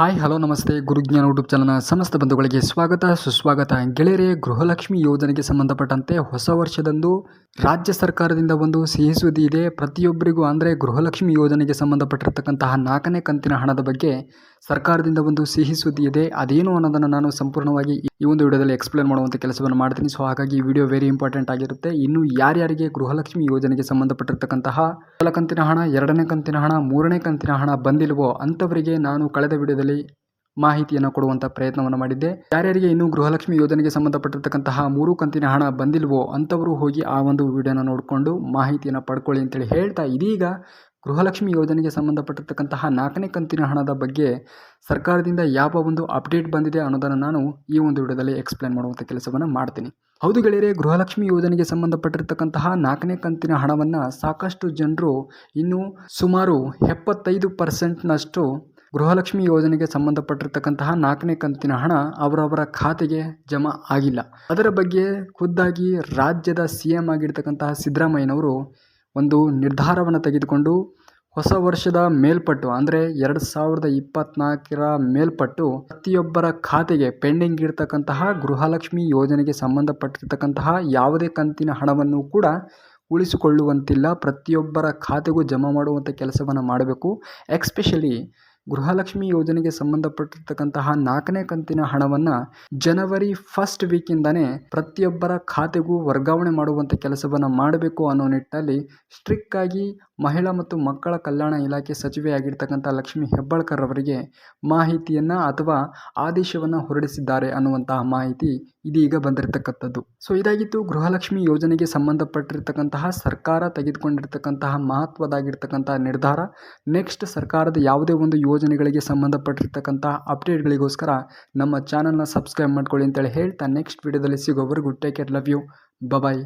Hi, hello, ನಮಸ್ತೆ. ಗುರುಜ್ಞಾನ YouTube ಚಾನಲ್ನ ಸಮಸ್ತ ಬಂಧುಗಳಿಗೆ ಸ್ವಾಗತ. ಸುಸ್ವಾಗತ. ಗೆಳೆಯರೇ, ಗೃಹಲಕ್ಷ್ಮಿ ಯೋಜನೆಗೆ ಸಂಬಂಧಪಟ್ಟಂತೆ ಹೊಸ ವರ್ಷದಂದು ರಾಜ್ಯ ಸರ್ಕಾರದಿಂದ ಒಂದು ಸಿಹಿ ಸುದ್ದಿ ಇದೆ. ಪ್ರತಿಯೊಬ್ಬರಿಗೂ ಅಂದರೆ ಗೃಹಲಕ್ಷ್ಮಿ ಯೋಜನೆಗೆ ಸಂಬಂಧಪಟ್ಟಿರತಕ್ಕಂತಹ ನಾಲ್ಕನೇ ಕಂತಿನ ಹಣದ ಬಗ್ಗೆ ಸರ್ಕಾರದಿಂದ ಒಂದು ಸಿಹಿ ಸುದ್ದಿ ಇದೆ. ಅದೇನು ಅನ್ನೋದನ್ನು ನಾನು ಸಂಪೂರ್ಣವಾಗಿ ಈ ಒಂದು ವಿಡಿಯೋದಲ್ಲಿ ಎಕ್ಸ್ಪ್ಲೇನ್ ಮಾಡುವಂಥ ಕೆಲಸವನ್ನು ಮಾಡ್ತೀನಿ. ಸೊ ಹಾಗಾಗಿ ಈ ವಿಡಿಯೋ ವೆರಿ ಇಂಪಾರ್ಟೆಂಟ್ ಆಗಿರುತ್ತೆ. ಇನ್ನು ಯಾರ್ಯಾರಿಗೆ ಗೃಹಲಕ್ಷ್ಮಿ ಯೋಜನೆಗೆ ಸಂಬಂಧಪಟ್ಟಿರತಕ್ಕಂತಹ ಮೊದಲ ಕಂತಿನ ಹಣ, ಎರಡನೇ ಕಂತಿನ ಹಣ, ಮೂರನೇ ಕಂತಿನ ಹಣ ಬಂದಿಲ್ವೋ ಅಂಥವರಿಗೆ ನಾನು ಕಳೆದ ವಿಡಿಯೋದಲ್ಲಿ ಮಾಹಿತಿಯನ್ನು ಕೊಡುವಂಥ ಪ್ರಯತ್ನವನ್ನು ಮಾಡಿದ್ದೆ. ಯಾರ್ಯಾರಿಗೆ ಇನ್ನೂ ಗೃಹಲಕ್ಷ್ಮಿ ಯೋಜನೆಗೆ ಸಂಬಂಧಪಟ್ಟಿರತಕ್ಕಂತಹ ಮೂರು ಕಂತಿನ ಹಣ ಬಂದಿಲ್ವೋ ಅಂಥವರು ಹೋಗಿ ಆ ಒಂದು ವಿಡಿಯೋನ ನೋಡಿಕೊಂಡು ಮಾಹಿತಿಯನ್ನು ಪಡ್ಕೊಳ್ಳಿ ಅಂತೇಳಿ ಹೇಳ್ತಾ ಇದೀಗ ಗೃಹಲಕ್ಷ್ಮಿ ಯೋಜನೆಗೆ ಸಂಬಂಧಪಟ್ಟಿರತಕ್ಕಂತಹ ನಾಲ್ಕನೇ ಕಂತಿನ ಹಣದ ಬಗ್ಗೆ ಸರ್ಕಾರದಿಂದ ಯಾವ ಒಂದು ಅಪ್ಡೇಟ್ ಬಂದಿದೆ ಅನ್ನೋದನ್ನು ನಾನು ಈ ಒಂದು ವಿಡಿಯೋದಲ್ಲಿ ಎಕ್ಸ್ಪ್ಲೇನ್ ಮಾಡುವಂಥ ಕೆಲಸವನ್ನು ಮಾಡ್ತೀನಿ. ಹೌದು ಗೆಳೆಯರೆ, ಗೃಹಲಕ್ಷ್ಮಿ ಯೋಜನೆಗೆ ಸಂಬಂಧಪಟ್ಟಿರ್ತಕ್ಕಂತಹ ನಾಲ್ಕನೇ ಕಂತಿನ ಹಣವನ್ನು ಸಾಕಷ್ಟು ಜನರು ಇನ್ನೂ ಸುಮಾರು ಎಪ್ಪತ್ತೈದು ಪರ್ಸೆಂಟ್ನಷ್ಟು ಗೃಹಲಕ್ಷ್ಮಿ ಯೋಜನೆಗೆ ಸಂಬಂಧಪಟ್ಟಿರ್ತಕ್ಕಂತಹ ನಾಲ್ಕನೇ ಕಂತಿನ ಹಣ ಅವರವರ ಖಾತೆಗೆ ಜಮಾ ಆಗಿಲ್ಲ. ಅದರ ಬಗ್ಗೆ ಖುದ್ದಾಗಿ ರಾಜ್ಯದ ಸಿ ಎಂ ಆಗಿರ್ತಕ್ಕಂತಹ ಸಿದ್ದರಾಮಯ್ಯನವರು ಒಂದು ನಿರ್ಧಾರವನ್ನು ತೆಗೆದುಕೊಂಡು ಹೊಸ ವರ್ಷದ ಮೇಲ್ಪಟ್ಟು, ಅಂದರೆ ಎರಡು ಸಾವಿರದ ಇಪ್ಪತ್ತ್ನಾಲ್ಕರ ಮೇಲ್ಪಟ್ಟು ಪ್ರತಿಯೊಬ್ಬರ ಖಾತೆಗೆ ಪೆಂಡಿಂಗ್ ಇರತಕ್ಕಂತಹ ಗೃಹಲಕ್ಷ್ಮಿ ಯೋಜನೆಗೆ ಸಂಬಂಧಪಟ್ಟಿರ್ತಕ್ಕಂತಹ ಯಾವುದೇ ಕಂತಿನ ಹಣವನ್ನು ಕೂಡ ಉಳಿಸಿಕೊಳ್ಳುವಂತಿಲ್ಲ. ಪ್ರತಿಯೊಬ್ಬರ ಖಾತೆಗೂ ಜಮಾ ಮಾಡುವಂಥ ಕೆಲಸವನ್ನು ಮಾಡಬೇಕು. ಎಕ್ಸ್ಪೆಷಲಿ ಗೃಹಲಕ್ಷ್ಮಿ ಯೋಜನೆಗೆ ಸಂಬಂಧಪಟ್ಟಿರ್ತಕ್ಕಂತಹ ನಾಲ್ಕನೇ ಕಂತಿನ ಹಣವನ್ನು ಜನವರಿ ಫಸ್ಟ್ ವೀಕಿಂದನೇ ಪ್ರತಿಯೊಬ್ಬರ ಖಾತೆಗೂ ವರ್ಗಾವಣೆ ಮಾಡುವಂಥ ಕೆಲಸವನ್ನು ಮಾಡಬೇಕು ಅನ್ನೋ ನಿಟ್ಟಿನಲ್ಲಿ ಸ್ಟ್ರಿಕ್ಟಾಗಿ ಮಹಿಳಾ ಮತ್ತು ಮಕ್ಕಳ ಕಲ್ಯಾಣ ಇಲಾಖೆ ಸಚಿವೆಯಾಗಿರ್ತಕ್ಕಂಥ ಲಕ್ಷ್ಮಿ ಹೆಬ್ಬಾಳ್ಕರ್ ಅವರಿಗೆ ಮಾಹಿತಿಯನ್ನು ಅಥವಾ ಆದೇಶವನ್ನು ಹೊರಡಿಸಿದ್ದಾರೆ ಅನ್ನುವಂತಹ ಮಾಹಿತಿ ಇದೀಗ ಬಂದಿರತಕ್ಕಂಥದ್ದು. ಸೊ ಇದಾಗಿತ್ತು. ಗೃಹಲಕ್ಷ್ಮಿ ಯೋಜನೆಗೆ ಸಂಬಂಧಪಟ್ಟಿರ್ತಕ್ಕಂತಹ ಸರ್ಕಾರ ತೆಗೆದುಕೊಂಡಿರ್ತಕ್ಕಂತಹ ಮಹತ್ವದಾಗಿರ್ತಕ್ಕಂತಹ ನಿರ್ಧಾರ. ನೆಕ್ಸ್ಟ್ ಸರ್ಕಾರದ ಯಾವುದೇ ಒಂದು ಯೋಜನೆಗಳಿಗೆ ಸಂಬಂಧಪಟ್ಟಿರ್ತಕ್ಕಂತಹ ಅಪ್ಡೇಟ್ಗಳಿಗೋಸ್ಕರ ನಮ್ಮ ಚಾನಲ್ನ ಸಬ್ಸ್ಕ್ರೈಬ್ ಮಾಡ್ಕೊಳ್ಳಿ ಅಂತೇಳಿ ಹೇಳ್ತಾ ನೆಕ್ಸ್ಟ್ ವಿಡಿಯೋದಲ್ಲಿ ಸಿಗೋವರೆಗೂ take care love you bye